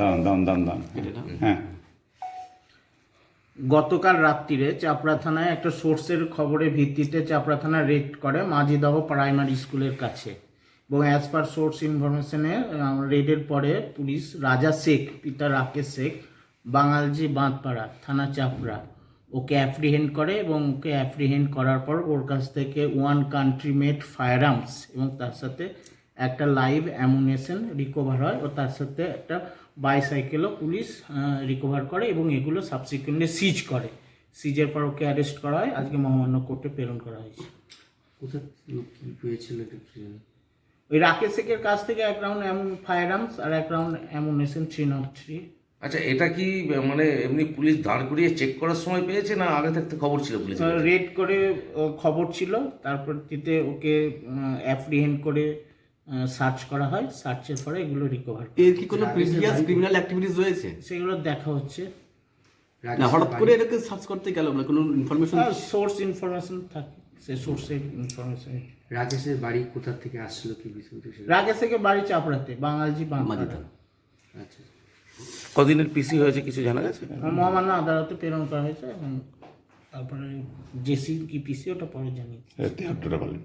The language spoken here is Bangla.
দাঁড়ান দাঁড়ান দাঁড়ান দাঁড়ান। হ্যাঁ। গতকাল রাত্রিরে চাপড়া থানায় একটা সোর্সের খবরের ভিত্তিতে চাপড়া থানা রেড করে মাঝিদহ প্রাইমারি স্কুলের কাছে। এবং অ্যাজ পার সোর্স ইনফরমেশনে রেডের পরে পুলিশ রাজা শেখ পিতা রাকেশ শেখ বাঙালজি বাঁধপাড়া থানা চাপড়া ওকে অ্যাপ্রিহেন্ড করে এবং ওকে অ্যাপ্রিহেন্ড করার পর ওর কাছ থেকে one country made firearms এবং তার সাথে একটা লাইভ অ্যামুনেশন রিকভার হয় ও তার সাথে একটা বাইসাইকেলও পুলিশ রিকভার করে এবং এগুলো সাবসিকুয়েন্টলি সিজ করে। সিজের পর ওকে অ্যারেস্ট করা হয়। আজকে মহামান্য কোর্টে প্রেরণ করা হয়েছে। কোথা থেকে কি পেয়েছিল? ওই রাকেশ শেখের কাছ থেকে এক রাউন্ড ফায়ার আর্মস আর এক round ammunition three not three আচ্ছা এটা কি মানে এমনি পুলিশ দাঁড় করিয়ে চেক করার সময় পেয়েছে না আগে থাকতে খবর ছিল পুলিশ রেড করে ও খবর ছিল। তারপর তিতে ওকে অ্যাপ্রিহেন্ড করে সার্চ করা হয় সার্চের পরে এগুলো রিকভার এর কি কোনো প্রিভিয়াস ক্রিমিনাল অ্যাক্টিভিটিস রয়েছে? সেগুলো দেখা হচ্ছে। না হঠাৎ করে এটাকে সার্চ করতে গেল না কোনো ইনফরমেশন সোর্স ইনফরমেশন থাকে সে সোর্সের ইনফরমেশন রাকেশের বাড়ি কোথা থেকে আসলো কি? রাকেশ থেকে বাড়ি চাপড়াতে বাঙালজি বাংলা আচ্ছা। কদিনের পিসি হয়েছে কিছু জানা গেছে? মহামান্য আদালতে প্রেরণ করা হয়েছে এবং তারপরে জেসি কি পিসি ওটা পরে তেহাত্তরটা বলেন।